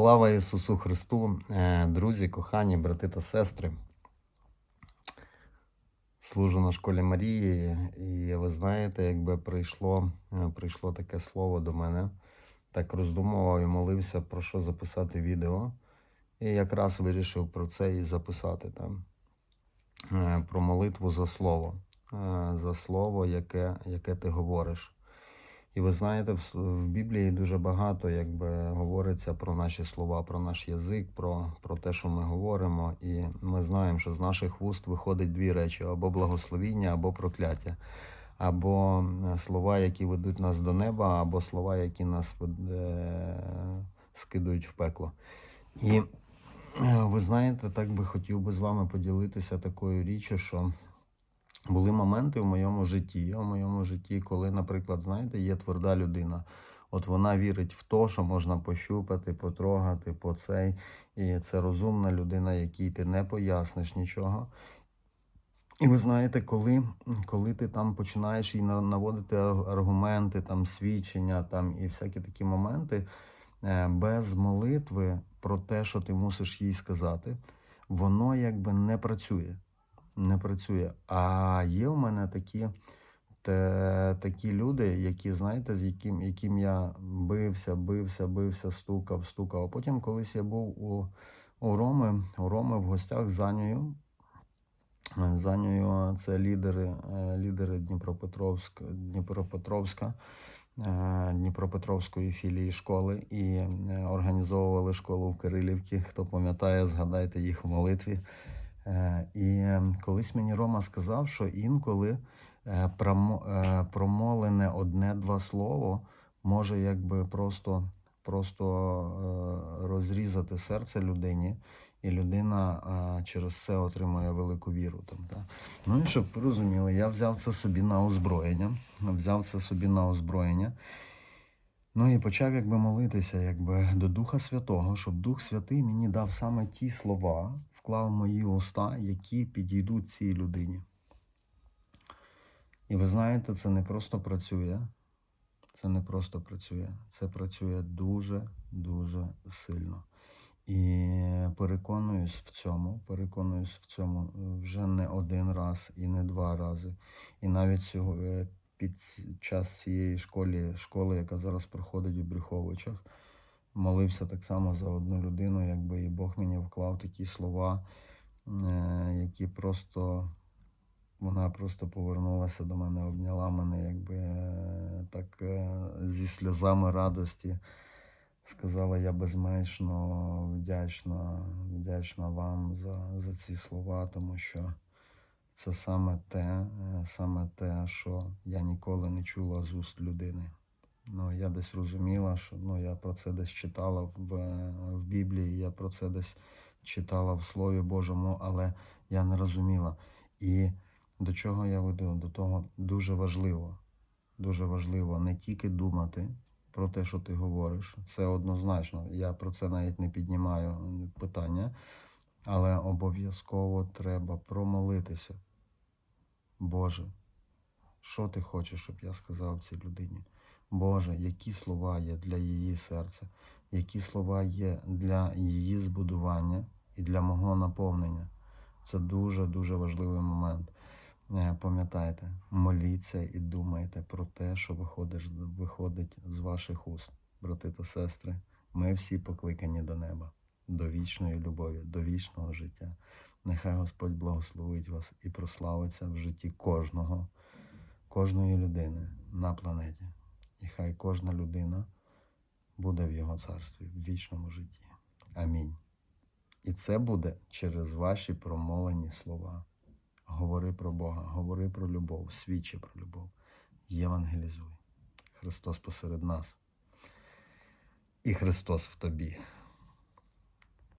Слава Ісусу Христу, Е, друзі, кохані, брати та сестри. Служу на школі Марії, і ви знаєте, якби прийшло, е, прийшло таке слово до мене, так роздумував і молився, про що записати відео. І якраз вирішив про це і записати там. Е, Про молитву за слово, за слово, яке, яке ти говориш. І ви знаєте, в, Біблії дуже багато якби говориться про наші слова, про наш язик, про, про те, що ми говоримо. І ми знаємо, що з наших вуст виходить дві речі: або благословіння, або прокляття, або е, слова, які ведуть нас до неба, або слова, які нас е, скидують в пекло. І е, ви знаєте, так би хотів би з вами поділитися такою річчю, що були моменти в моєму житті, в моєму житті, коли, наприклад, знаєте, є тверда людина. От вона вірить в те, що можна пощупати, потрогати, по цей. І це розумна людина, якій ти не поясниш нічого. І ви знаєте, коли, коли ти там починаєш їй наводити аргументи, там свідчення, там і всякі такі моменти, е, без молитви про те, що ти мусиш їй сказати, воно якби не працює. Не працює. А є в мене такі, те, такі люди, які, знаєте, з яким, яким я бився, бився, бився, стукав, стукав. А потім колись я був у, у Роми, у Роми в гостях з Анею. З це лідери, е, лідери Дніпропетровськ, Дніпропетровська, е, Дніпропетровської філії школи і е, організовували школу в Кирилівці. Хто пам'ятає, згадайте їх в молитві. Е, І е, колись мені Рома сказав, що інколи е, е, промолене одне-два слово може якби просто, просто розрізати серце людині, і людина через це отримує велику віру. Там, да. Ну і щоб ви розуміли, я взяв це собі на озброєння. Взяв це собі на озброєння. Ну і почав якби молитися якби, до Духа Святого, щоб Дух Святий мені дав саме ті слова, вклав в мої уста, які підійдуть цій людині. І ви знаєте, це не просто працює. Це не просто працює. Це працює дуже-дуже сильно. І переконуюсь в цьому, переконуюсь в цьому вже не один раз і не два рази. І навіть під час цієї школи, школи, яка зараз проходить у Брюховичах, молився так само за одну людину, якби і Бог мені вклав такі слова, е, які просто вона просто повернулася до мене, обняла мене, якби е, так е, зі сльозами радості. Сказала, я безмежно вдячна, вдячна вам за, за ці слова, тому що це саме те, е, саме те, що я ніколи не чула з уст людини. Ну, я десь розуміла, що ну, я про це десь читала в, е, в Біблії, я про це десь читала в Слові Божому, але я не розуміла. І до чого я веду? До того дуже важливо, дуже важливо не тільки думати про те, що ти говориш. Це однозначно. Я про це навіть не піднімаю питання, але обов'язково треба промолитися. Боже, що ти хочеш, щоб я сказав цій людині? Боже, які слова є для її серця, які слова є для її збудування і для мого наповнення. Це дуже-дуже важливий момент. Е, Пам'ятайте, моліться і думайте про те, що виходить, виходить з ваших уст, брати та сестри. Ми всі покликані до неба, до вічної любові, до вічного життя. Нехай Господь благословить вас і прославиться в житті кожного, кожної людини на планеті. І хай кожна людина буде в Його царстві, в вічному житті. Амінь. І це буде через ваші промовлені слова. Говори про Бога, говори про любов, свідчи про любов. Євангелізуй. Христос посеред нас. І Христос в тобі.